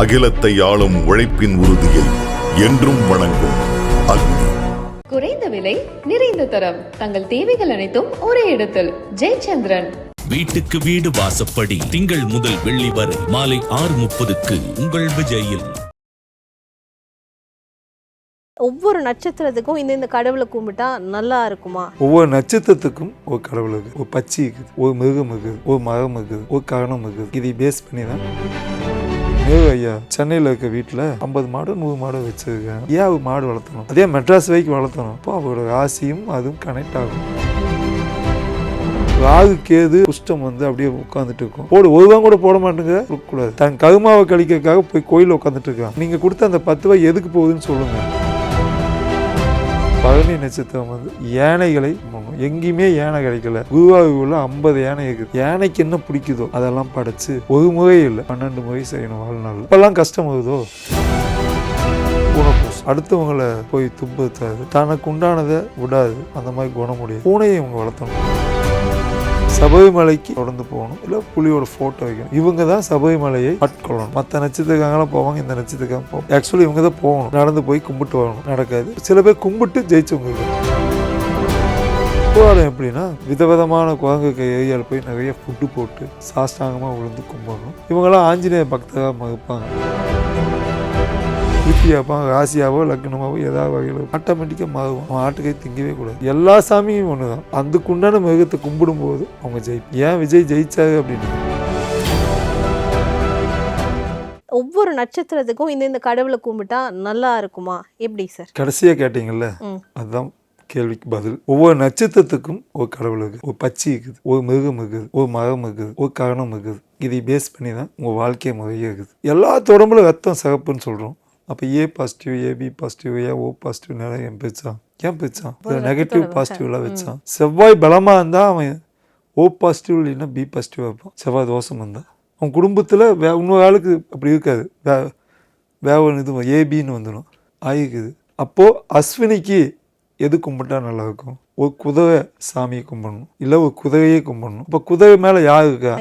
அகிலத்தை ஆளும் உழைப்பின் உறுதியை என்றும் வணங்கும் அக்னி. குறைந்த விலை நிறைந்த தரம். தங்கள் தேவைகள் அனைத்தும் ஒரே இடத்தில். ஜெயச்சந்திரன். வீட்டுக்கு வீடு வாசப்படி திங்கள் முதல் வெள்ளி வரை மாலை ஆறு முப்பதுக்கு உங்கள் விஜயில். ஒவ்வொரு நட்சத்திரத்துக்கும் இந்த இந்த கடவுளை கும்பிட்டா நல்லா இருக்குமா? ஒவ்வொரு நட்சத்திரத்துக்கும் ஒரு கடவுள் இருக்குது. ஒரு பச்சி இருக்குது. ஒரு மிருகம் இருக்குது ஒரு மரம் இருக்குது ஒரு கரணம் இருக்குது. இதை பேஸ் பண்ணி தான் நேரு ஐயா சென்னையில் இருக்க வீட்டில் ஐம்பது மாடு நூறு மாடு வச்சுருக்கேன். ஏன் அவர் மாடு வளர்த்தணும்? அதே மெட்ராஸ் வரைக்கும் வளர்த்தணும். அப்போ அவரோட ராசியும் அதுவும் கனெக்ட் ஆகும். ராகு கேது குஷ்டம் வந்து அப்படியே உட்காந்துட்டு இருக்கும். போடு ஒரு ரூபா கூட போட மாட்டேங்க கூடாது தன் கருமாவை கழிக்கிறதுக்காக போய் கோயிலில் உட்காந்துட்டு இருக்கான். நீங்க கொடுத்த அந்த பத்து ரூபாய் எதுக்கு போகுதுன்னு சொல்லுங்க. பழனி நட்சத்திரம் வந்து யானைகளை எங்கேயுமே யானை கிடைக்கல. குருவாயூர்ல ஐம்பது யானை இருக்குது. யானைக்கு என்ன பிடிக்குதோ அதெல்லாம் படைச்சு ஒரு முறை இல்லை. பன்னெண்டு முறை செய்யணும் வாழ்நாள் இப்பெல்லாம் கஷ்டம் வருதோ? பூனைப்பூஸ் அடுத்தவங்களை போய் துன்புறுத்தாது. தனக்கு உண்டானதை விடாது. அந்த மாதிரி குணமுடியாது பூனையை இவங்க வளர்த்தணும். சபரிமலைக்கு தொடர்ந்து போகணும். இல்லை புலியோட ஃபோட்டோ வைக்கணும். இவங்க தான் சபரிமலையை ஆட்கொள்ளணும். மற்ற நட்சத்திரக்காரங்களாம் போவாங்க. இந்த நட்சத்திரக்காக போவாங்க. ஆக்சுவலி இவங்க தான் போகணும். நடந்து போய் கும்பிட்டு வரணும். நடக்காது. சில பேர் கும்பிட்டு ஜெயிச்சவங்க போராடம் எப்படின்னா விதவிதமான குரங்குக்கு ஏரியாவில் போய் நிறைய ஃபுட்டு போட்டு சாஷ்டாங்கமாக விழுந்து கும்பிடணும். இவங்கெல்லாம் ஆஞ்சநேய பக்தராக மறுப்பாங்க திருப்தியாப்பாங்க ராசியாவோ லக்னமாவோ ஏதாவது வகையில் ஆட்டோமேட்டிக்காக மாறுவோம். அவன் ஆட்டுக்கை திங்கவே கூடாது. எல்லா சாமியும் ஒன்று தான் அதுக்குண்டான மிருகத்தை கும்பிடும்போது அவங்க ஜெயிப்பு. ஏன் விஜய் ஜெயிச்சாரு அப்படின்னு? ஒவ்வொரு நட்சத்திரத்துக்கும் இந்த இந்த கடவுளை கும்பிட்டா நல்லா இருக்குமா? எப்படி சார் கடைசியாக கேட்டீங்கல்ல. அதுதான் கேள்விக்கு பதில். ஒவ்வொரு நட்சத்திரத்துக்கும் ஒரு கடவுள் இருக்குது. ஒரு பச்சி இருக்குது. ஒரு மிருகம் இருக்குது. ஒரு மரம் இருக்குது. ஒரு கரணம் இருக்குது. இதை பேஸ் பண்ணி தான் உங்கள் வாழ்க்கை முறையே இருக்குது. எல்லா உடம்புல ரத்தம் சிகப்புன்னு சொல்கிறோம் அப்போ A positive AB positive A O positive நிறைய ஏன் பிரிச்சான் ஏன் பிரிச்சான் நெகட்டிவ் பாசிட்டிவ்லாம் வச்சான். செவ்வாய் பலமாக இருந்தால் அவன் ஓ பாசிட்டிவ் இல்லைன்னா பி பாசிட்டிவ் வைப்பான் செவ்வாய் தோஷம் இருந்தால் அவன் குடும்பத்தில் வே இன்னொரு ஆளுக்கு அப்படி இருக்காது. வே ஒன்று இது ஏபின்னு வந்துடும் ஆகிக்குது அப்போது அஸ்வினிக்கு எது கும்பிட்டா நல்லா இருக்கும் ஒரு குதிரை சாமியை கும்பிடணும். இல்லை ஒரு குதிரையே கும்பிடணும். இப்போ குதிரை மேலே யார் இருக்கா?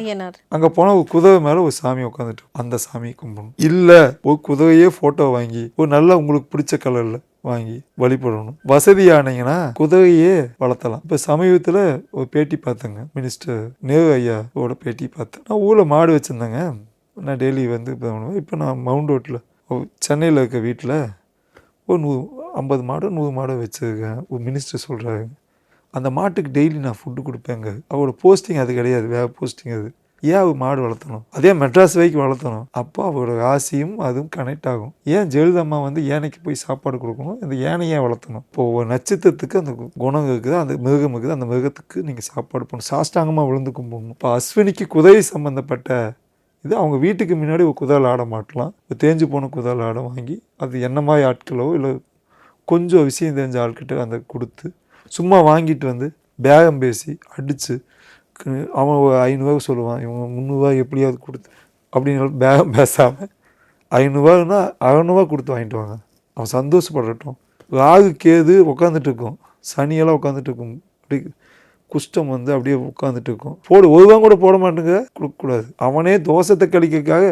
அங்கே போனால் ஒரு குதிரை மேலே ஒரு சாமி உட்காந்துட்டு அந்த சாமியை கும்பிடணும். இல்லை ஒரு குதிரையே ஃபோட்டோ வாங்கி ஒரு நல்ல உங்களுக்கு பிடிச்ச கலரில் வாங்கி வழிபடணும். வசதியானீங்கன்னா குதிரையே வளர்த்தலாம். இப்போ சமீபத்தில் ஒரு பேட்டி பார்த்தேங்க. மினிஸ்டர் நேரு ஐயாவோட பேட்டி பார்த்தேன். நான் ஊரில் மாடு வச்சுருந்தேங்க. நான் டெய்லி வந்து இப்போ நான் மவுண்ட் ரோட்டில் சென்னையில் இருக்க வீட்டில் ஒரு நூறு ஐம்பது மாடோ நூறு மாடோ வச்சுருக்கேன் ஒரு மினிஸ்டர் சொல்கிறாரு அந்த மாட்டுக்கு டெய்லி நான் ஃபுட்டு கொடுப்பேங்க. அவரோட போஸ்டிங் அது கிடையாது வேறு போஸ்டிங் அது. ஏன் அவர் மாடு வளர்த்தணும்? அதே மெட்ராஸ் வரைக்கும் வளர்த்தணும். அப்போ அவரோட ராசியும் அதுவும் கனெக்ட் ஆகும். ஏன் ஜெயலலிதம்மா வந்து யானைக்கு போய் சாப்பாடு கொடுக்கணும்? இந்த யானையை வளர்த்தணும்? இப்போ ஒரு நட்சத்திரத்துக்கு அந்த குணம் இருக்குது அந்த மிருகம் இருக்குது அந்த மிருகத்துக்கு நீங்கள் சாப்பாடு போகணும் சாஷ்டாங்கமாக விழுந்து கும்பிடணும். இப்போ அஸ்வினிக்கு குதிரை சம்மந்தப்பட்ட இது அவங்க வீட்டுக்கு முன்னாடி ஒரு குதிரை ஆட மாட்டலாம். தேஞ்சு போன குதல் ஆடை வாங்கி அது என்ன மாதிரி ஆட்களோ இல்லை கொஞ்சம் விஷயம் தெரிஞ்ச ஆள்கிட்ட அந்த கொடுத்து சும்மா வாங்கிட்டு வந்து பேகம் பேசி அடித்து அவன் ஐநூறுரூவா சொல்லுவான் இவன் முந்நூறுரூவா எப்படியாவது கொடுத்து அப்படின்னு பேகம் பேசாமல் ஐநூறுரூவான்னா அறநூறுவா கொடுத்து வாங்கிட்டு வாங்க. அவன் சந்தோஷப்படட்டும். ராகு கேது உட்காந்துட்டு இருக்கும். சனியெல்லாம் உட்காந்துட்டு இருக்கும். அப்படி குஷ்டம் வந்து அப்படியே உட்காந்துட்டு இருக்கும். போடு ஒரு கூட போட மாட்டேங்க கொடுக்கக்கூடாது. அவனே தோஷத்தை கழிக்கிறதுக்காக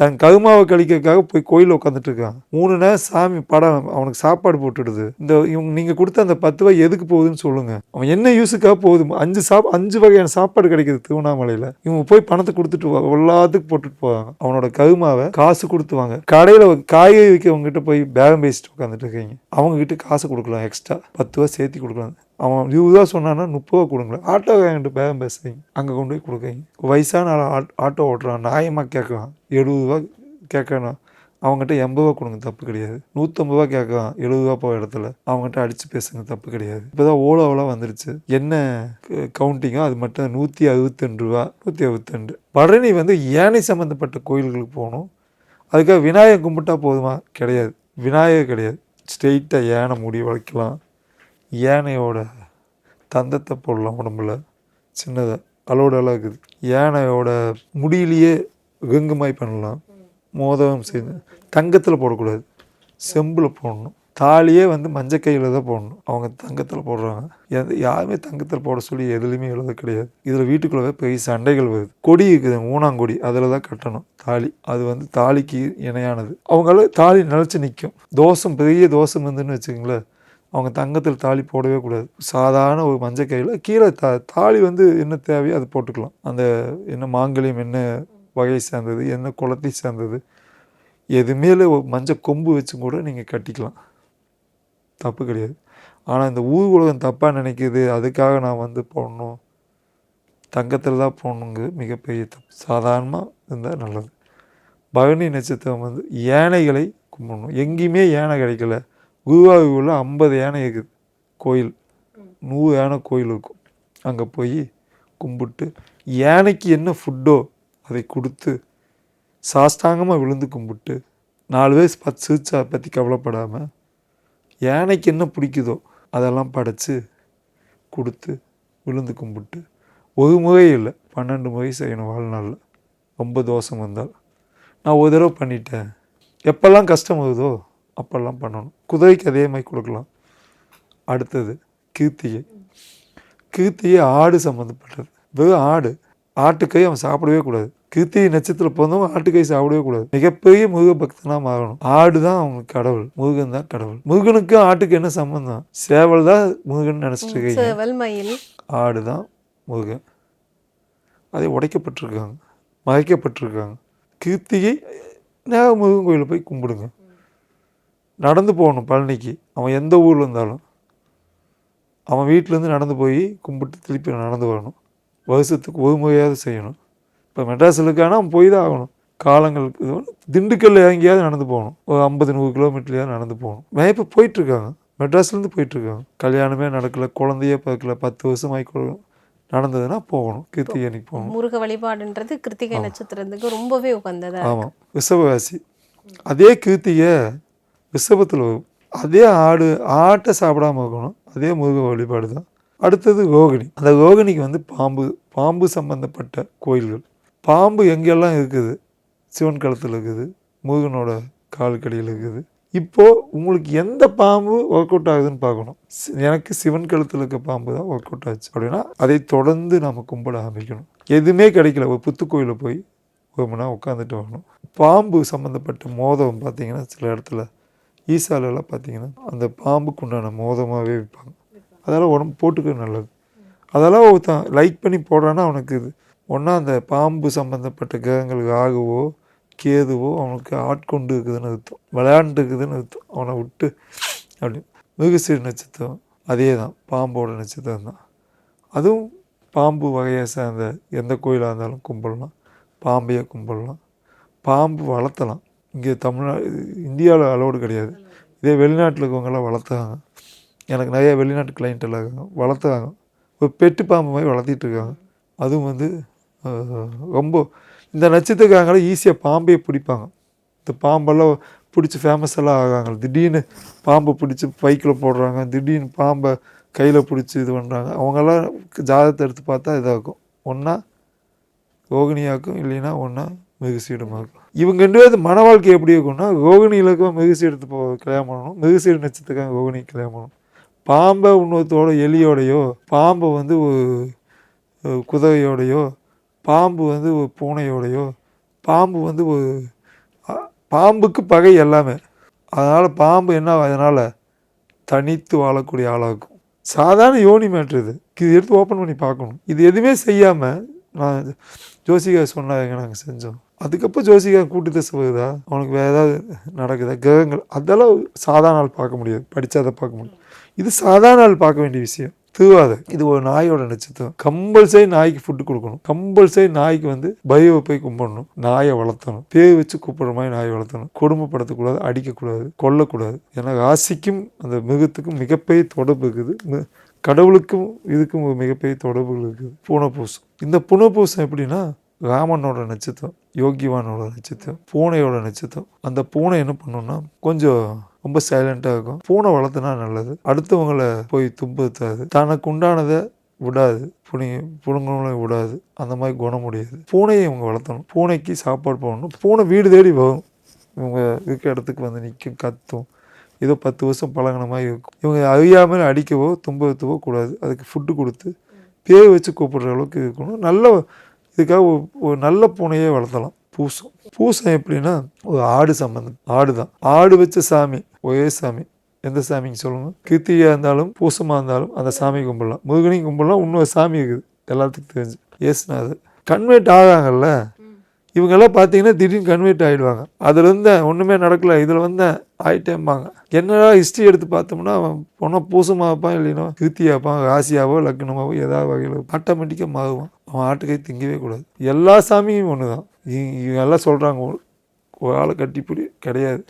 தன் கருமாவை கழிக்கிறதுக்காக போய் கோயிலில் உட்காந்துட்டு இருக்கான் மூணு நேரம் சாமி படம் அவனுக்கு சாப்பாடு போட்டுடுது. இந்த இவங்க நீங்கள் கொடுத்த அந்த பத்து ரூபாய் எதுக்கு போகுதுன்னு சொல்லுங்க. அவன் என்ன யூஸுக்காக போகுது? அஞ்சு சாப் அஞ்சு வகையான சாப்பாடு கிடைக்குது திருவண்ணாமலையில். இவங்க போய் பணத்தை கொடுத்துட்டு போவாங்க எல்லாத்துக்கும் போட்டுட்டு போவாங்க. அவனோட கருமாவை காசு கொடுத்துவாங்க கடையில் காய்கறி விற்கிறவங்க கிட்ட போய் பேரம் பேசிட்டு உட்காந்துட்டு இருக்கீங்க. அவங்க கிட்ட காசு கொடுக்கலாம் எக்ஸ்ட்ரா. பத்து ரூபா சேர்த்து கொடுக்கலாம். அவன் இருபது ரூபா சொன்னான்னா முப்பது ரூபா கொடுங்களேன். ஆட்டோ என்கிட்ட பேரம் பேசுறீங்க அங்கே கொண்டு போய் கொடுக்குறீங்க வயசான ஆள் ஆட்டோ ஓட்டுறான். நியாயமாக கேட்குறான். எழுபதுரூவா கேட்கணும். அவங்ககிட்ட எண்பது ரூபா கொடுங்க தப்பு கிடையாது. நூற்றம்பது ரூபா கேட்கலாம் எழுபது ரூபா போகிற இடத்துல. அவங்ககிட்ட அடித்து பேசுங்க தப்பு கிடையாது. இப்போ தான் ஓலோவெலாம் வந்துருச்சு. என்ன கவுண்டிங்கோ அது மட்டும் நூற்றி அறுபத்தெண்டு ரூபா நூற்றி அறுபத்தெண்டு. பழனி வந்து யானை சம்மந்தப்பட்ட கோயில்களுக்கு போகணும். அதுக்காக விநாயகர் கும்பிட்டா போதுமா? கிடையாது. விநாயகர் கிடையாது. ஸ்ட்ரெயிட்டாக யானை முடி வளைக்கலாம். யானையோட தந்தத்தை போடலாம் உடம்புல. சின்னதாக அளவோட இருக்குது யானையோட முடியிலேயே கங்குமாய் பண்ணலாம். மோதகம் செய்து தங்கத்தில் போடக்கூடாது. செம்பில் போடணும். தாலியே வந்து மஞ்சள் கையில் தான் போடணும். அவங்க தங்கத்தில் போடுறாங்க. எந்த யாருமே தங்கத்தில் போட சொல்லி எதுலேயுமே எழுத கிடையாது. இதில் வீட்டுக்குள்ளே பெரிய சண்டைகள் வருது. கொடி இருக்குது ஊனாங்கொடி அதில் தான் கட்டணும். தாலி. அது வந்து தாலிக்கு இணையானது. அவங்களால தாலி நிலச்சி நிற்கும் தோசம் பெரிய தோசம் வந்துன்னு வச்சுக்கோங்களேன். அவங்க தங்கத்தில் தாலி போடவே கூடாது. சாதாரண ஒரு மஞ்சள் கையில் கீழே தா தாலி வந்து என்ன தேவையோ அது போட்டுக்கலாம். அந்த என்ன மாங்கல்யம் என்ன வகையை சேர்ந்தது என்ன குளத்தை சேர்ந்தது எதுவுமே ஒரு மஞ்சள் கொம்பு வச்சு கூட நீங்கள் கட்டிக்கலாம். தப்பு கிடையாது. ஆனால் இந்த ஊர் உலகம் தப்பாக நினைக்கிது. அதுக்காக நான் வந்து போடணும். தங்கத்தில் தான் போடணுங்கிறது மிகப்பெரிய தப்பு. சாதாரணமாக இருந்தால் நல்லது. பரணி நட்சத்திரம் வந்து யானைகளை கும்பிடணும். எங்கேயுமே யானை கிடைக்கல. குருவாயூரில் ஐம்பது யானை இருக்குது. கோயில். நூறு யானை கோயில் இருக்கும். அங்கே போய் கும்பிட்டு யானைக்கு என்ன ஃபுட்டோ அதை கொடுத்து சாஷ்டாங்கமாக விழுந்து கும்பிட்டு நாலு வயசு பத்து சிரிச்சா பற்றி கவலைப்படாமல் யானைக்கு என்ன பிடிக்குதோ அதெல்லாம் படைச்சி கொடுத்து விழுந்து கும்பிட்டு ஒரு முறை இல்லை பன்னெண்டு முறை செய்யணும் வாழ்நாளில். ரொம்ப தோஷம் வந்தால். நான் ஒரு தடவை பண்ணிட்டேன். எப்போல்லாம் கஷ்டம் வருதோ அப்போல்லாம் பண்ணணும். குதிரைக்கு அதே மாதிரி கொடுக்கலாம். அடுத்தது கீர்த்திகை கீர்த்திகை ஆடு சம்மந்தப்பட்டது. வெறும் ஆடு. ஆட்டுக்கை அவன் சாப்பிடவே கூடாது. கிருத்திகை நட்சத்திரம் பிறந்தவங்க ஆட்டுக்கை சாப்பிடவே கூடாது. மிகப்பெரிய முருக பக்தனா மாறணும். ஆடு தான் அவங்களுக்கு கடவுள். முருகன் தான் கடவுள். முருகனுக்கும் ஆட்டுக்கு என்ன சம்பந்தம்? சேவல் தான் முருகன் நினைச்சிட்டு இருக்கீங்க. ஆடு தான் முருகன். அதை உடைக்கப்பட்டிருக்காங்க. மறைக்கப்பட்டிருக்காங்க. கிருத்திகை நேர முருகன் கோயிலில் போய் கும்பிடுங்க. நடந்து போகணும் பழனிக்கு. அவன் எந்த ஊரில் இருந்தாலும். அவன் வீட்டிலேருந்து நடந்து போய் கும்பிட்டு திருப்பி நடந்து வரணும். வருஷத்துக்கு ஒரு முறையாவது செய்யணும். இப்போ மெட்ராஸில் இருக்கானா அவன் போய் தான் ஆகணும். காலங்களுக்கு திண்டுக்கல்ல எங்கேயாவது நடந்து போகணும். ஒரு ஐம்பது நூறு கிலோமீட்டர்லையாவது நடந்து போகணும். இப்போ போயிட்டுருக்காங்க. மெட்ராஸ்லேருந்து போயிட்டுருக்காங்க. கல்யாணமே நடக்கல குழந்தையே பார்க்கல பத்து வருஷம் ஆகி நடந்ததுன்னா போகணும். கிருத்திகை அன்னைக்கு போகணும். முருக வழிபாடுன்றது கிருத்திகை நட்சத்திரத்துக்கு ரொம்பவே உகந்ததா இருக்கு. ஆமாம் ரிஷபராசி. அதே கீர்த்திகை ரிஷபத்தில் வரும் அதே ஆடு ஆட்டை சாப்பிடாம இருக்கணும். அதே முருக வழிபாடு தான். அடுத்தது ரோகிணி. அந்த ரோகிணிக்கு வந்து பாம்பு பாம்பு சம்பந்தப்பட்ட கோயில்கள். பாம்பு எங்கெல்லாம் இருக்குது? சிவன் களத்தில் இருக்குது முருகனோட கால்கடியில் இருக்குது. இப்போது உங்களுக்கு எந்த பாம்பு ஒர்க் அவுட் ஆகுதுன்னு பார்க்கணும். சி- எனக்கு சிவன் கழுத்தில் இருக்க பாம்பு தான் ஒர்க் அவுட் ஆச்சு. அப்படின்னா அதை தொடர்ந்து நம்ம கும்பிட ஆரம்பிக்கணும். எதுவுமே கிடைக்கல. ஒரு புத்து கோயிலில் போய் ஒரு மணி நேரம் உட்காந்துட்டு வரணும். பாம்பு சம்மந்தப்பட்ட மோதம் பார்த்தீங்கன்னா சில இடத்துல ஈசாலெல்லாம் பார்த்தீங்கன்னா அந்த பாம்புக்கு உண்டான மோதமாகவே விற்பாங்க அதெல்லாம் உடம்பு போட்டுக்க நல்லது. அதெல்லாம் ஒருத்தன் லைக் பண்ணி போடுறான்னா அவனுக்கு இது. ஒன்றா அந்த பாம்பு சம்மந்தப்பட்ட கிரகங்களுக்கு ஆகவோ கேதுவோ அவனுக்கு ஆட்கொண்டு இருக்குதுன்னு அர்த்தம். விளையாண்டு இருக்குதுன்னு அர்த்தம். அவனை விட்டு அப்படி. மிருகசீர் நட்சத்திரம் அதே தான் பாம்போட நட்சத்திரம் தான். அதுவும் பாம்பு வகையை சேர்ந்த எந்த கோயிலாக இருந்தாலும் கும்பிடலாம் பாம்பையே கும்பிடலாம் பாம்பு வளர்த்தலாம். இங்கே தமிழ்நாடு இந்தியாவில் அலோடு கிடையாது. இதே வெளிநாட்டில் இருக்கவங்களாம் வளர்த்தாங்க எனக்கு நிறைய வெளிநாட்டு கிளைண்ட் எல்லாம் இருக்காங்க. வளர்த்தாங்க ஒரு பெட்டு பாம்பு மாதிரி வளர்த்திட்டு இருக்காங்க. அதுவும் வந்து ரொம்ப இந்த நட்சத்திரக்காரங்கள ஈஸியாக பாம்பே பிடிப்பாங்க. இந்த பாம்பெல்லாம் பிடிச்சி ஃபேமஸ் எல்லாம் ஆகாங்க திடீர்னு பாம்பை பிடிச்சி பைக்கில் போடுறாங்க. திடீர்னு பாம்பை கையில் பிடிச்சி இது பண்ணுறாங்க அவங்கெல்லாம் ஜாதகத்தை எடுத்து பார்த்தா இதாகும். ஒன்றா ரோகிணியாக்கும் இல்லைன்னா ஒன்றா மிகுசீடமாக்கும் இவங்க ரெண்டு பேருக்கு மன வாழ்க்கை எப்படி இருக்கும்னா ரோகிணி இலக்கம் மிகுசீடத்து போ கல்யாணம் பண்ணணும். மிகுசீட நட்சத்திரக்காக ரோகிணி கல்யாணம் பண்ணணும். பாம்பை உணவத்தோட எலியோடையோ பாம்பை வந்து ஒரு குதிரையோடையோ பாம்பு வந்து ஒரு பூனையோடையோ பாம்பு வந்து ஒரு பாம்புக்கு பகை எல்லாமே. அதனால் பாம்பு என்ன அதனால் தனித்து வாழக்கூடிய ஆளாகும் சாதாரண யோனி மேட்ரு இது. இது எடுத்து ஓப்பன் பண்ணி பார்க்கணும். இது எதுவுமே செய்யாமல் நான் ஜோசிகா சொன்னாங்க நாங்கள் செஞ்சோம். அதுக்கப்புறம் ஜோசிகா கூட்டு திசை போகுதா அவனுக்கு வேறு ஏதாவது நடக்குதா? கிரகங்கள் அதெல்லாம் சாதாரண நாள் பார்க்க முடியாது. படித்தா அதை பார்க்க முடியும். இது சாதாரண ஆள் பார்க்க வேண்டிய விஷயம். திருவாதை. இது ஒரு நாயோட நட்சத்திரம். கம்பல்சரி நாய்க்கு ஃபுட்டு கொடுக்கணும். கம்பல்சரி நாய்க்கு வந்து பயோவை போய் கும்பிடணும். நாயை வளர்த்தணும். பேர் வச்சு கூப்பிடுற மாதிரி நாயை வளர்த்தணும். கொடுமைப்படுத்தக்கூடாது அடிக்கக்கூடாது கொல்லக்கூடாது. ஏன்னா ராசிக்கும் அந்த மிருகத்துக்கும் மிகப்பெரிய தொடர்பு இருக்குது. கடவுளுக்கும் இதுக்கும் ஒரு மிகப்பெரிய தொடர்புகள் இருக்குது. புனப்பூசம். இந்த புனப்பூசம் எப்படின்னா ராமனோட நட்சத்திரம். யோகிவானோட நட்சத்திரம் பூனையோட நட்சத்திரம். அந்த பூனை என்ன பண்ணுன்னா கொஞ்சம் ரொம்ப சைலண்ட்டாக இருக்கும். பூனை வளர்த்துனா நல்லது. அடுத்தவங்களை போய் துன்புறுத்தாது. தனக்கு உண்டானதை விடாது. புனி புடுங்கவங்களையும் விடாது. அந்த மாதிரி குணம் முடியாது பூனையை இவங்க வளர்த்தணும். பூனைக்கு சாப்பாடு போடணும். பூனை வீடு தேடி வரும். இவங்க இருக்க இடத்துக்கு வந்து நிற்கும் கத்தும். ஏதோ பத்து வருஷம் பழகின மாதிரி இருக்கும். இவங்க அறியாமல் அடிக்கவோ துன்புறுத்தவோ கூடாது. அதுக்கு ஃபுட்டு கொடுத்து பேய் வச்சு கூப்பிடுற அளவுக்கு இருக்கணும். நல்ல இதுக்காக ஒரு- நல்ல பூனையே வளர்த்தலாம். பூசம். பூசம் எப்படின்னா ஒரு ஆடு சம்பந்தம். ஆடு தான் ஆடு வச்ச சாமி ஒரே சாமி. எந்த சாமிக்கு சொல்லுங்க கிருத்திகையாக இருந்தாலும் பூசமாக இருந்தாலும் அந்த சாமி கும்பிடலாம். முருகனையும் கும்பிடலாம். இன்னொரு சாமி இருக்குது. எல்லாத்துக்கும் தெரிஞ்சு. ஏசுநாதர் கன்வெர்ட் ஆகாங்கல்ல? இவங்கெல்லாம் பார்த்தீங்கன்னா திடீர்னு கன்வெர்ட் ஆகிடுவாங்க அதில் இருந்தேன் ஒன்றுமே நடக்கல. இதில் வந்தேன் ஆகிட்டேம்பாங்க என்னடா ஹிஸ்ட்ரி எடுத்து பார்த்தோம்னா அவன் பொண்ணை பூசமாக இருப்பான் இல்லைன்னா கிருத்தியாக இருப்பான் ராசியாவோ லக்னமாவோ ஏதாவது வகையில் ஆட்டோமேட்டிக்காக மாறுவான். அவன் ஆட்டுக்கை திங்கவே கூடாது. எல்லா சாமியும் ஒன்று தான் இவங்க எல்லாம் சொல்கிறாங்க ஒரு ஆளை கட்டிப்பிடி கிடையாது.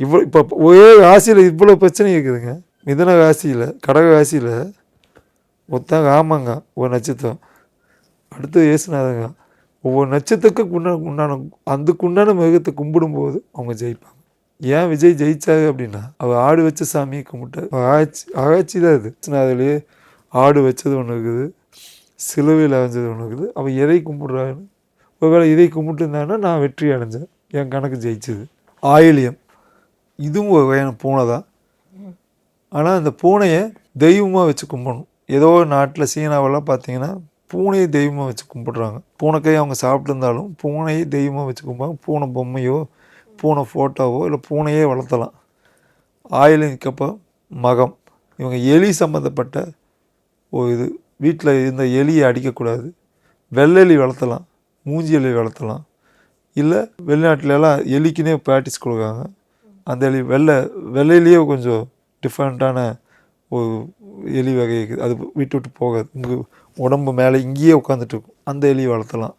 இவ்வளோ இப்போ ஒரே ராசியில் இவ்வளோ பிரச்சனை இருக்குதுங்க. மிதன ராசியில் கடக ராசியில் ஒத்தாங்க ஆமாங்க ஒரு நட்சத்திரம். அடுத்து ஏசுனாதங்க ஒவ்வொரு நட்சத்திரத்துக்கு உண்டான உண்டான அதுக்குண்டான மிருகத்தை கும்பிடும்போது அவங்க ஜெயிப்பாங்க. ஏன் விஜய் ஜெயிச்சாரு அப்படின்னா அவர் ஆடு வச்ச சாமியை கும்பிட்டார். ஆராய்ச்சி ஆராய்ச்சி தான் இது. அதுலேயே ஆடு வச்சது ஒன்று இருக்குது. சிலுவையில் அடைஞ்சது உனக்குது. இருக்குது அவன் எதை கும்பிட்றான்னு? ஒருவேளை இதை கும்பிட்டுருந்தாங்கன்னா நான் வெற்றி அடைஞ்சேன். என் கணக்கு ஜெயிச்சது. ஆயிலியம். இதுவும் ஒரு வகையான பூனை தான். ஆனால் அந்த பூனையை தெய்வமாக வச்சு கும்பிடணும். ஏதோ நாட்டில் சீனாவெல்லாம் பார்த்தீங்கன்னா பூனையை தெய்வமாக வச்சு கும்பிட்றாங்க. பூனைக்கை அவங்க சாப்பிட்டுருந்தாலும் பூனையை தெய்வமாக வச்சு கும்பிடுவாங்க. பூனை பொம்மையோ பூனை ஃபோட்டோவோ இல்லை பூனையே வளர்த்தலாம். ஆயிலுக்கப்போ மகம். இவங்க எலி சம்மந்தப்பட்ட ஒரு இது. வீட்டில் இருந்த எலியை அடிக்கக்கூடாது. வெள்ளெலி வளர்த்தலாம். மூஞ்சி எலி வளர்த்தலாம். இல்லை வெளிநாட்டிலலாம் எலிக்குன்னே ப்ராக்டிஸ் கொடுக்காங்க அந்த எலி வெள்ளை வெள்ளையிலேயே கொஞ்சம் டிஃப்ரெண்ட்டான ஒரு எலி வகை இருக்குது. அது விட்டு விட்டு போகாது. உங்கள் உடம்பு மேலே இங்கேயே உட்காந்துட்டு இருக்கும் அந்த எலி வளர்த்தலாம்.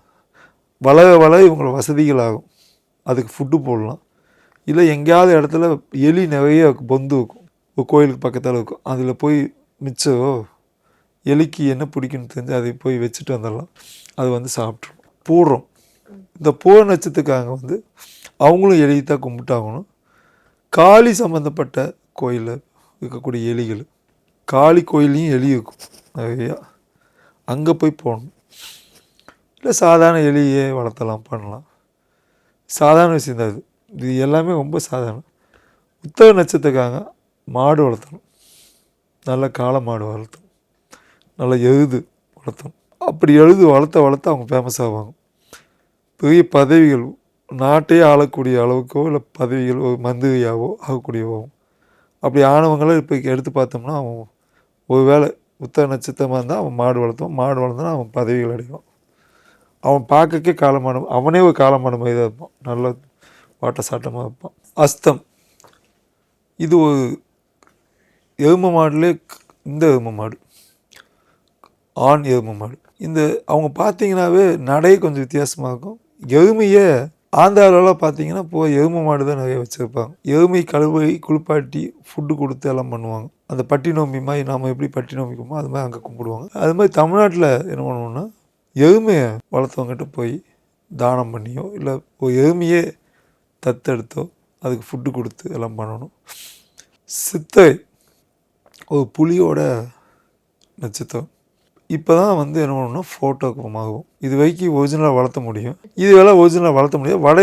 வளர வளர இவங்களோட வசதிகள் ஆகும் அதுக்கு ஃபுட்டு போடலாம். இல்லை எங்கேயாவது இடத்துல எலி நிறைய பொந்து இருக்கும். ஒரு கோயிலுக்கு பக்கத்தில் இருக்கும். அதில் போய் மிச்சம் எலிக்கு என்ன பிடிக்குன்னு தெரிஞ்சு அதை போய் வச்சுட்டு வந்துடலாம் அது வந்து சாப்பிட்ரும் போடுறோம் இந்த பூர நட்சத்திரக்காரங்க வந்து அவங்களும் எலி தான் கும்பிட்டாகணும். காளி சம்மந்தப்பட்ட கோயிலில் இருக்கக்கூடிய எலிகள் காளி கோயிலையும் எலி இருக்கும் நிறையா. அங்கே போய் போகணும். இல்லை சாதாரண எலியே வளர்த்தலாம் பண்ணலாம். சாதாரண விஷயம் தான் இது. இது எல்லாமே ரொம்ப சாதாரணம் உத்தர நட்சத்திரக்காக மாடு வளர்த்தணும். நல்ல காளை மாடு வளர்த்தணும். நல்லா எழுது வளர்த்தணும். அப்படி எழுது வளர்த்த வளர்த்து அவங்க ஃபேமஸ் ஆவாங்க. பெரிய பதவிகள் நாட்டையே ஆளக்கூடிய அளவுக்கோ இல்லை பதவிகள் ஒரு மந்திரியாவோ ஆகக்கூடியவோ. அப்படி ஆனவங்களை இப்போ எடுத்து பார்த்தோம்னா அவன் ஒரு வேளை உத்தர நட்சத்திரமாக இருந்தால் அவன் மாடு வளர்த்துவான் மாடு வளர்ந்தனா அவன் பதவிகள் அடைவான். அவன் பார்க்கக்கே காலமான அவனே ஒரு காலமான மாதிரி தான் இருப்பான். நல்ல வாட்ட சாட்டமாக இருப்பான். அஸ்தம். இது ஒரு எரும மாடுலே இந்த எரும மாடு. ஆண் எருமை மாடு. இந்த அவங்க பார்த்தீங்கன்னாவே நடை கொஞ்சம் வித்தியாசமாக இருக்கும். எருமையை ஆந்திராவிலலாம் பார்த்தீங்கன்னா இப்போ எருமை மாடு தான் நிறைய வச்சுருப்பாங்க. எருமை கழுவை குளிப்பாட்டி ஃபுட்டு கொடுத்து எல்லாம் பண்ணுவாங்க. அந்த பட்டி நோம்பி மாதிரி நாம் எப்படி பட்டி நோம்பிக்குமோ அது மாதிரி அங்கே கும்பிடுவாங்க. அது மாதிரி தமிழ்நாட்டில் என்ன பண்ணுவோம்னா எருமையை வளர்த்தவங்ககிட்ட போய் தானம் பண்ணியோ இல்லை ஒரு எருமையே தத்தெடுத்தோ அதுக்கு ஃபுட்டு கொடுத்து எல்லாம் பண்ணணும். சித்தை ஒரு புலியோட நட்சத்திரம். இப்போ தான் வந்து என்ன பண்ணணும்னா ஃபோட்டோக்கு ஆகும் இது வரைக்கும் ஒரிஜினலாக வளர்த்த முடியும். இது வேலை ஒரிஜினலாக வளர்த்த முடியும் வட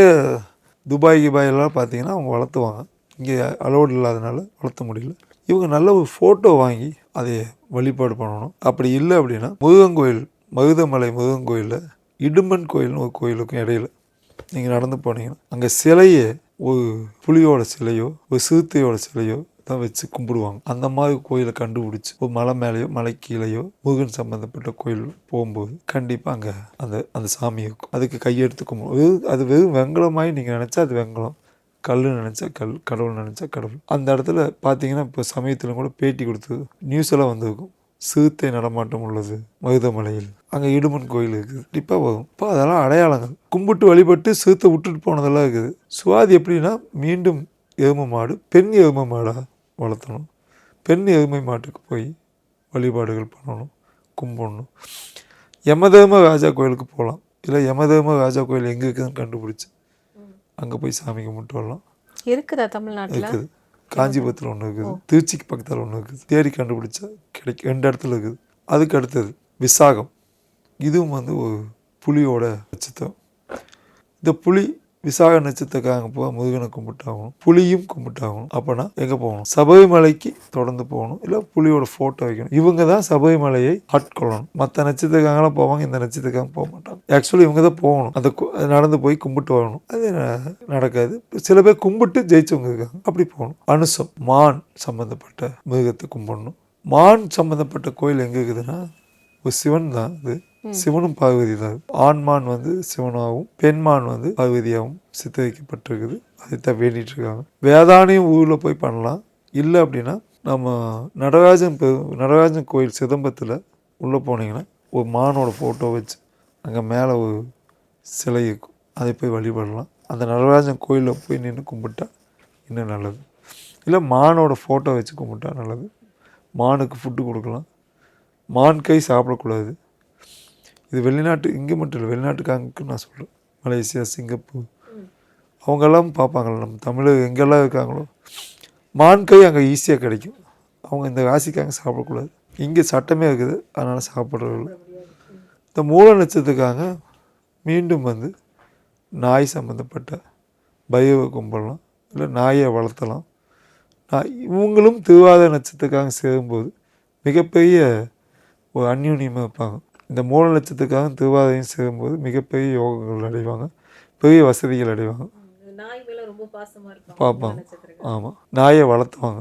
துபாய் கிபாய் எல்லாம் பார்த்தீங்கன்னா அவங்க வளர்த்துவாங்க. இங்கே அலோடு இல்லாதனால வளர்த்த முடியல. இவங்க நல்ல ஒரு ஃபோட்டோ வாங்கி அதை வழிபாடு பண்ணணும். அப்படி இல்லை அப்படின்னா முருகன் கோயில் மருதமலை முருகன் கோயிலில் இடுமன் கோயில்னு ஒரு கோயிலுக்கும் இடையில. நீங்கள் நடந்து போனீங்கன்னா அங்கே சிலையே ஒரு புலியோட சிலையோ ஒரு சிறுத்தையோட சிலையோ தான் வச்சு கும்பிடுவாங்க. அந்த மாதிரி கோயிலை கண்டுபிடிச்சி ஒரு மலை மேலேயோ மலை கீழேயோ முருகன் சம்மந்தப்பட்ட கோயில் போகும்போது கண்டிப்பாக அங்கே அந்த அந்த சாமி இருக்கும். அதுக்கு கையெடுத்து கும்பிடும். வெறும் அது வெறும் வெங்கலமாய் நீங்கள் நினச்சா அது வெங்கலம். கல் நினச்சா கல் கடவுள் நினச்சா கடவுள். அந்த இடத்துல பார்த்தீங்கன்னா இப்போ சமயத்தில் கூட பேட்டி கொடுத்து நியூஸ் எல்லாம் வந்திருக்கும். சிறுத்தை நடமாட்டம் உள்ளது மருதமலையில். அங்கே இடுமன் கோயில் இருக்குது. கண்டிப்பாக வரும். இப்போ அதெல்லாம் அடையாளங்கள். கும்பிட்டு வழிபட்டு சிறுத்தை விட்டுட்டு போனதெல்லாம் இருக்குது. சுவாதி எப்படின்னா மீண்டும் எருமை மாடு பெண் எருமை மாடாக வளர்த்தணும். பெண் எருமை மாட்டுக்கு போய் வழிபாடுகள் பண்ணணும் கும்பிடணும். யமதர்ம ராஜா கோயிலுக்கு போகலாம். இல்லை யமதர்ம ராஜா கோயில் எங்கே இருக்குதுன்னு கண்டுபிடிச்சி அங்கே போய் சாமி கும்பிட்டு வரலாம். இருக்குதா தமிழ்நாட்டில்? இருக்குது. காஞ்சிபுரத்தில் ஒன்று இருக்குது. திருச்சிக்கு பக்கத்தில் ஒன்று இருக்குது. தேடி கண்டுபிடிச்சா கிடைக்கும் ரெண்டு இடத்துல இருக்குது. அதுக்கு அடுத்தது விசாகம். இதுவும் வந்து ஒரு புலியோட நட்சத்திரம். இந்த புலி விசாக நட்சத்திரக்காரங்க போக முருகனை கும்பிட்டாகணும் புலியும் கும்பிட்டாகணும். அப்போனா எங்கே போகணும்? சபரிமலைக்கு தொடர்ந்து போகணும். இல்லை புலியோட ஃபோட்டோ வைக்கணும். இவங்க தான் சபரிமலையை ஆட்கொள்ளணும் மற்ற நட்சத்திரக்காரங்களாம் போவாங்க இந்த நட்சத்திரக்காரங்க போக மாட்டாங்க. ஆக்சுவலி இவங்க தான் போகணும். அந்த நடந்து போய் கும்பிட்டு வரணும். அது ந- நடக்காது. சில பேர் கும்பிட்டு ஜெயிச்சவங்க இருக்காங்க. அப்படி போகணும். அனுசம் மான் சம்மந்தப்பட்ட மிருகத்தை கும்பிடணும். மான் சம்மந்தப்பட்ட கோயில் எங்கே இருக்குதுன்னா ஒரு சிவன் தான் இது சிவனும் பார்வதி தான். ஆண்மான் வந்து சிவனாகவும் பெண்மான் வந்து பார்வதியாகவும் சித்தரிக்கப்பட்டிருக்குது. அதைத்தான் வேண்டிட்டு இருக்காங்க வேதானையும் ஊரில் போய் பண்ணலாம். இல்லை அப்படின்னா நம்ம நடராஜன் பெ- நடராஜன் கோயில் சிதம்பரத்தில் உள்ளே போனீங்கன்னா ஒரு மானோட ஃபோட்டோ வச்சு அங்கே மேலே ஒரு சிலை இருக்கும். அதை போய் வழிபடலாம். அந்த நடராஜன் கோயிலில் போய் நின்று கும்பிட்டா இன்னும் நல்லது. இல்லை மானோட ஃபோட்டோ வச்சு கும்பிட்டா நல்லது. மானுக்கு ஃபுட்டு கொடுக்கலாம். மான் கை சாப்பிடக்கூடாது. இது வெளிநாட்டு இங்கே மட்டும் இல்லை வெளிநாட்டுக்காரங்களுக்கு நான் சொல்கிறேன் மலேசியா சிங்கப்பூர். அவங்கெல்லாம் பார்ப்பாங்கள்ல நம்ம தமிழக எங்கெல்லாம் இருக்காங்களோ. மான் கை அங்கே ஈஸியாக கிடைக்கும். அவங்க இந்த ராசிக்காங்க சாப்பிடக்கூடாது. இங்கே சட்டமே இருக்குது அதனால் சாப்பிட்றதில்ல இந்த மூல நட்சத்திரத்துக்காக மீண்டும் வந்து நாய் சம்மந்தப்பட்ட பைரவ கும்பலாம் இல்லை நாயை வளர்த்தலாம். நான் இவங்களும் திருவாத நட்சத்திரக்காக சேரும்போது மிகப்பெரிய ஒரு அந்யூன்யமாக இருப்பாங்க. இந்த மூல நட்சத்திரக்காக திருவாதையும் சேரும்போது மிகப்பெரிய யோகங்கள் அடைவாங்க. பெரிய வசதிகள் அடைவாங்க. பார்ப்பாங்க ஆமாம் நாயை வளர்த்துவாங்க.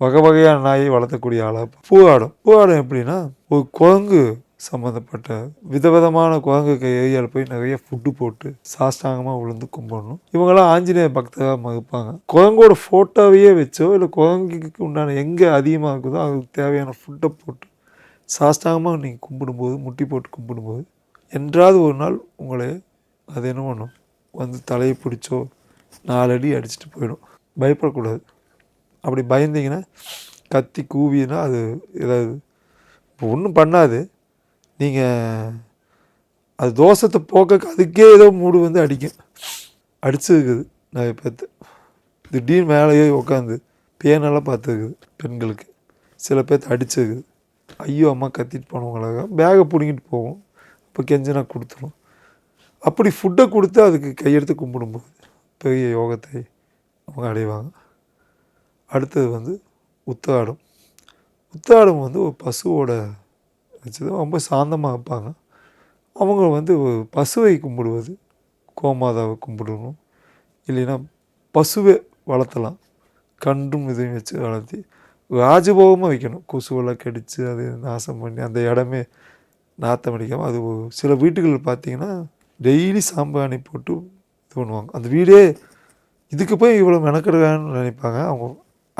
வகை வகையான நாயை வளர்த்தக்கூடிய ஆளாக பூவாடம். பூவாடம் எப்படின்னா ஒரு குரங்கு சம்மந்தப்பட்ட விதவிதமான குரங்கு ஏரியாவில் போய் நிறைய ஃபுட்டு போட்டு சாஷ்டாங்கமாக விழுந்து கும்பிடணும். இவங்கெல்லாம் ஆஞ்சநேய பக்தராக மதிப்பாங்க. குரங்கோட ஃபோட்டோவையே வச்சோ இல்லை குரங்குக்கு உண்டான எங்கே அதிகமாக இருக்குதோ அதுக்கு தேவையான ஃபுட்டை போட்டு சாஸ்தாகமாக நீங்கள் கும்பிடும்போது முட்டி போட்டு கும்பிடும்போது என்றாவது ஒரு நாள் உங்களை அது என்ன பண்ணும்? வந்து தலையை பிடிச்சோ நாலடி அடிச்சுட்டு போயிடும். பயப்படக்கூடாது. அப்படி பயந்தீங்கன்னா கத்தி கூவினா அது ஏதாவது இப்போ ஒன்றும் பண்ணாது. நீங்கள் அது தோஷத்தை போக்க அதுக்கே ஏதோ மூடு வந்து அடிக்கும். அடிச்சிருக்குது நிறைய பேர்த்து. திடீர்னு மேலேயே உட்காந்து பேனெல்லாம் பார்த்துருக்குது பெண்களுக்கு. சில பேர்த்து அடிச்சிருக்குது. ஐயோ அம்மா கத்திட்டு போனவங்களாக பேகை பிடுங்கிட்டு போவோம். இப்போ கெஞ்சினா கொடுத்துரும். அப்படி ஃபுட்டை கொடுத்து அதுக்கு கையெடுத்து கும்பிடும்போது பெரிய யோகத்தை அவங்க அடைவாங்க. அடுத்தது வந்து உத்தாடம். உத்தாடம் வந்து ஒரு பசுவோட வச்சது. ரொம்ப சாந்தமாக இருப்பாங்க அவங்க வந்து பசுவை கும்பிடுவது கோமாதாவை கும்பிடணும். இல்லைன்னா பசுவை வளர்த்தலாம். கன்றும் இதையும் வச்சு வளர்த்தி ராஜபோகமாக வைக்கணும். கொசுவெல்லாம் கடித்து அது நாசம் பண்ணி அந்த இடமே நாத்தம் அடிக்காமல் அது சில வீட்டுகளில் பார்த்தீங்கன்னா டெய்லி சாம்பிராணி போட்டு இது பண்ணுவாங்க. அந்த வீடே இதுக்கு போய் இவ்வளோ மெனக்கெடுக்கான்னு நினைப்பாங்க. அவங்க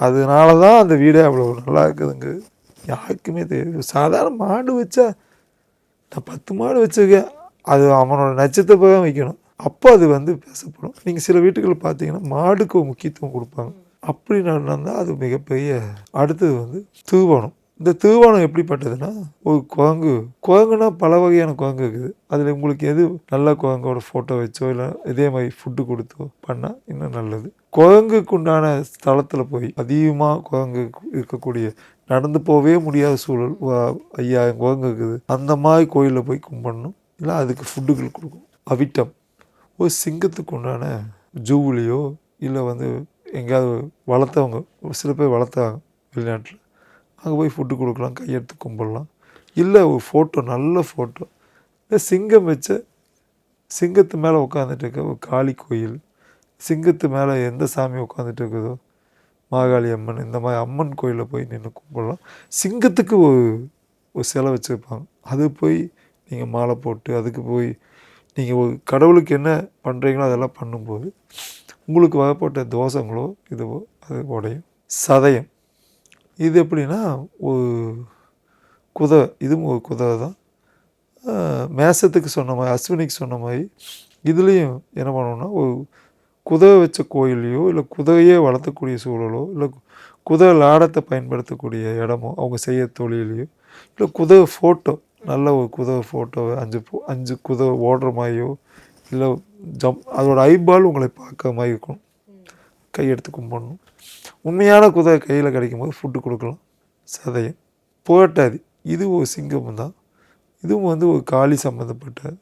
அதனால தான் அந்த வீடே அவ்வளோ நல்லா இருக்குதுங்க. யாருக்குமே தெரியும் சாதாரண மாடு வச்சா நான் பத்து மாடு வச்சுருக்கேன். அது அவனோட நட்சத்திரப்பதான் வைக்கணும். அப்போ அது வந்து பேசப்படும். நீங்கள் சில வீட்டுகளில் பார்த்தீங்கன்னா மாடுக்கு முக்கியத்துவம் கொடுப்பாங்க. அப்படி நடந்தால் அது மிகப்பெரிய அடுத்தது வந்து தூவனம் இந்த தூவனம் எப்படிப்பட்டதுன்னா ஒரு குரங்கு குரங்குனா பல வகையான குரங்கு இருக்குது. அதில் உங்களுக்கு எது நல்ல குரங்கோட ஃபோட்டோ வச்சோ இல்லை இதே மாதிரி ஃபுட்டு கொடுத்தோ பண்ணால் இன்னும் நல்லது. குரங்குக்கு உண்டான ஸ்தலத்தில் போய் அதிகமாக குரங்கு இருக்கக்கூடிய நடந்து போகவே முடியாத சூழல் ஐயாயிரம் குரங்கு இருக்குது. அந்த மாதிரி கோயிலில் போய் கும்பிடணும். இல்லை அதுக்கு ஃபுட்டுகள் கொடுக்கும் அவிட்டம். ஒரு சிங்கத்துக்கு உண்டான ஜூவிலையோ இல்லை வந்து எங்கேயாவது வளர்த்தவங்க ஒரு சில பேர் வளர்த்தாங்க வெளிநாட்டில். அங்கே போய் ஃபுட்டு கொடுக்கலாம் கையெடுத்து கும்பிடலாம். இல்லை ஒரு ஃபோட்டோ நல்ல ஃபோட்டோ இல்லை சிங்கம் வச்ச சிங்கத்து மேலே உட்காந்துட்டு இருக்க ஒரு காளி கோயில். சிங்கத்து மேலே எந்த சாமி உட்காந்துட்டு இருக்குதோ? மாகாளி அம்மன் இந்த மாதிரி அம்மன் கோயிலில் போய் நின்று கும்பிடலாம். சிங்கத்துக்கு ஒரு ஒரு சிலை வச்சுருப்பாங்க. அது போய் நீங்கள் மாலை போட்டு அதுக்கு போய் நீங்கள் ஒரு கடவுளுக்கு என்ன பண்ணுறீங்களோ அதெல்லாம் பண்ணும்போது உங்களுக்கு வகைப்பட்ட தோஷங்களோ இதுவோ அது உடையும். சதயம். இது எப்படின்னா ஒரு குதிரை இதுவும் ஒரு குதிரை தான். மேசத்துக்கு சொன்ன மாதிரி அஸ்வினிக்கு சொன்ன மாதிரி இதுலேயும் என்ன பண்ணணும்னா ஒரு குதிரை வச்ச கோயிலையோ இல்லை குதிரையே வளர்த்தக்கூடிய சூழலோ இல்லை குதிரை லாடத்தை பயன்படுத்தக்கூடிய இடமோ அவங்க செய்ய தொழிலையோ இல்லை குதிரை ஃபோட்டோ நல்ல ஒரு குதிரை ஃபோட்டோவை அஞ்சு அஞ்சு குதிரை ஓடுற மாதிரியோ இல்லை ஜம் அதோட ஐபால் உங்களை பார்க்க மாதிரி இருக்கணும். கையெடுத்து கும்பிடணும். உண்மையான குதிரை கையில் கிடைக்கும் போது ஃபுட்டு கொடுக்கலாம். சதயம் புகட்டாதி இது ஒரு சிங்கம் தான். இதுவும் வந்து ஒரு காளி சம்மந்தப்பட்ட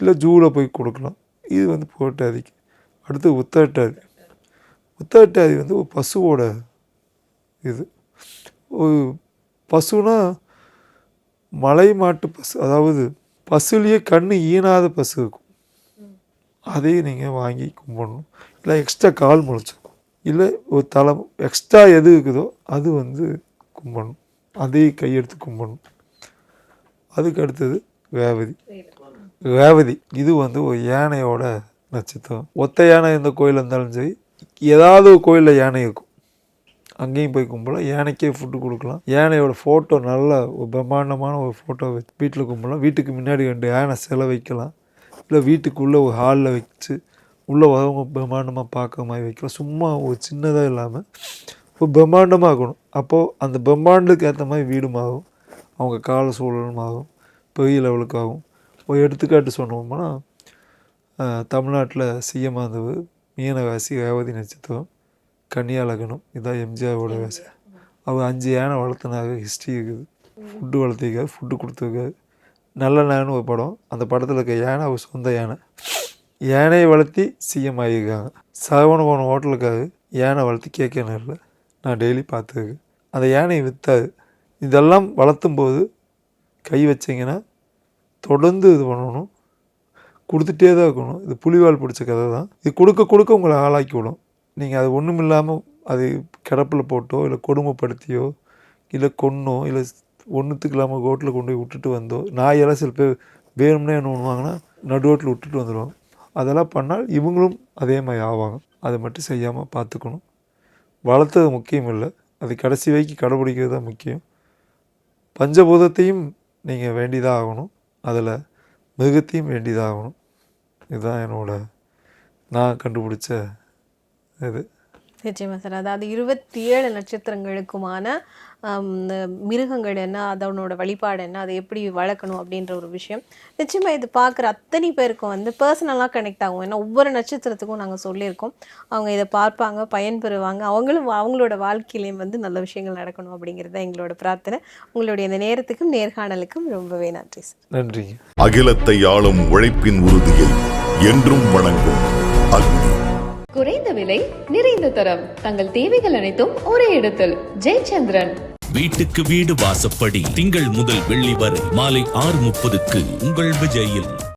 இல்லை ஜூவில் போய் கொடுக்கலாம். இது வந்து புகட்டாதிக்கு அடுத்து உத்தரட்டாதி. உத்தரட்டாதி வந்து ஒரு பசுவோட இது. ஒரு பசுனா மலை மாட்டு பசு. அதாவது பசுலேயே கண் ஈனாத பசு இருக்கும். அதையும் நீங்கள் வாங்கி கும்பிடணும். இல்லை எக்ஸ்ட்ரா கால் முளைச்சிருக்கும் இல்லை ஒரு தலை எக்ஸ்ட்ரா எது இருக்குதோ அது வந்து கும்பிடணும். அதையும் கையெடுத்து கும்பிடணும். அதுக்கு அடுத்தது ரேவதி ரேவதி இது வந்து ஒரு யானையோட நட்சத்திரம். ஒத்த யானை இந்த கோயில் இருந்தாலும் சரி ஏதாவது ஒரு கோயிலில் யானை இருக்கும். அங்கேயும் போய் கும்பலாம் யானைக்கே ஃபுட்டு கொடுக்கலாம். யானையோட ஃபோட்டோ நல்ல ஒரு பிரம்மாண்டமான ஒரு ஃபோட்டோ வச்சு வீட்டில் கும்பலாம் வீட்டுக்கு முன்னாடி ரெண்டு யானை சிலை வைக்கலாம். இல்லை வீட்டுக்குள்ளே ஒரு ஹாலில் வச்சு உள்ளே வரவங்க பிரம்மாண்டமாக பார்க்குற மாதிரி வைக்கலாம். சும்மா ஒரு சின்னதாக இல்லாமல் ஒரு பிரம்மாண்டமாக இருக்கணும். அப்போது அந்த பிரம்மாண்டுக்கு ஏற்ற மாதிரி வீடும் ஆகும். அவங்க கால சூழலும் ஆகும். பெரிய லெவலுக்கு ஆகும். ஒரு எடுத்துக்காட்டு சொன்னோம்னா தமிழ்நாட்டில் சிஎம் இருந்தவர் மீனராசி ரேவதி நட்சத்திரம் கன்னியா லக்னம் இதான் எம்ஜிஆரோட ராசி. அவர் அஞ்சு யானை வளர்த்தனாக ஹிஸ்ட்ரி இருக்குது. ஃபுட்டு வளர்த்திருக்காரு ஃபுட்டு கொடுத்துருக்காரு. நல்ல நான்னு ஒரு படம். அந்த படத்தில் இருக்க யானை அவர் சொந்த யானை. யானையை வளர்த்தி சிஎம் ஆகியிருக்காங்க சரவணபவன் ஹோட்டலுக்காக யானை வளர்த்தி கேட்க நேரில் நான் டெய்லி பார்த்துருக்கேன். அந்த யானையை விற்றாது இதெல்லாம் வளர்த்தும் போது கை வச்சிங்கன்னா தொடர்ந்து இது பண்ணணும். கொடுத்துட்டே தான் இருக்கணும். இது புலிவால் பிடிச்ச கதை தான். இது கொடுக்க கொடுக்க உங்களை ஆளாக்கி விடும். நீங்கள் அது ஒன்றும் இல்லாமல் அது கிடப்பில் போட்டோ இல்லை கொடுமைப்படுத்தியோ இல்லை கொன்னோ இல்லை ஒன்றுத்துக்கு இல்லாமல் ரோட்டில் கொண்டு போய் விட்டுட்டு வந்தோம் நாயெல்லாம் சில பேர் வேணும்னே என்ன பண்ணுவாங்கன்னா நடு ரோட்டில் விட்டுட்டு வந்துடுவாங்க அதெல்லாம் பண்ணால் இவங்களும் அதே மாதிரி ஆவாங்க. அதை மட்டும் செய்யாமல் பார்த்துக்கணும். வளர்த்தது முக்கியம் இல்லை. அது கடைசி வரைக்கும் கடைபிடிக்கிறது தான் முக்கியம். பஞ்சபூதத்தையும் நீங்கள் வேண்டியதாக ஆகணும். அதில் மிருகத்தையும் வேண்டியதாக ஆகணும். இதுதான் என்னோட நான் கண்டுபிடிச்ச இது. நிச்சயமா சார். அதாவது இருபத்தி ஏழு நட்சத்திரங்களுக்குமான மிருகங்கள் என்ன அதனோட வழிபாடு என்ன அதை எப்படி வளர்க்கணும் அப்படின்ற ஒரு விஷயம். நிச்சயமா இது பார்க்குற அத்தனை பேருக்கும் வந்து பர்சனலாக கனெக்ட் ஆகும். ஏன்னா ஒவ்வொரு நட்சத்திரத்துக்கும் நாங்கள் சொல்லியிருக்கோம். அவங்க இதை பார்ப்பாங்க பயன்பெறுவாங்க. அவங்களும் அவங்களோட வாழ்க்கையிலையும் வந்து நல்ல விஷயங்கள் நடக்கணும் அப்படிங்கிறது தான் எங்களோட பிரார்த்தனை. உங்களுடைய இந்த நேரத்துக்கும் நேர்காணலுக்கும் ரொம்பவே நன்றி சார். நன்றிங்க. அகிலத்தை ஆளும் உழைப்பின் உறுதியை என்றும் வணங்கும் அக்னி. குறைந்த விலை நிறைந்த தரம். தங்கள் தேவைகள் அனைத்தும் ஒரே இடத்தில். ஜெயச்சந்திரன். வீட்டுக்கு வீடு வாசப்படி திங்கள் முதல் வெள்ளி வரை மாலை ஆறு முப்பதுக்கு உங்கள் விஜயில்.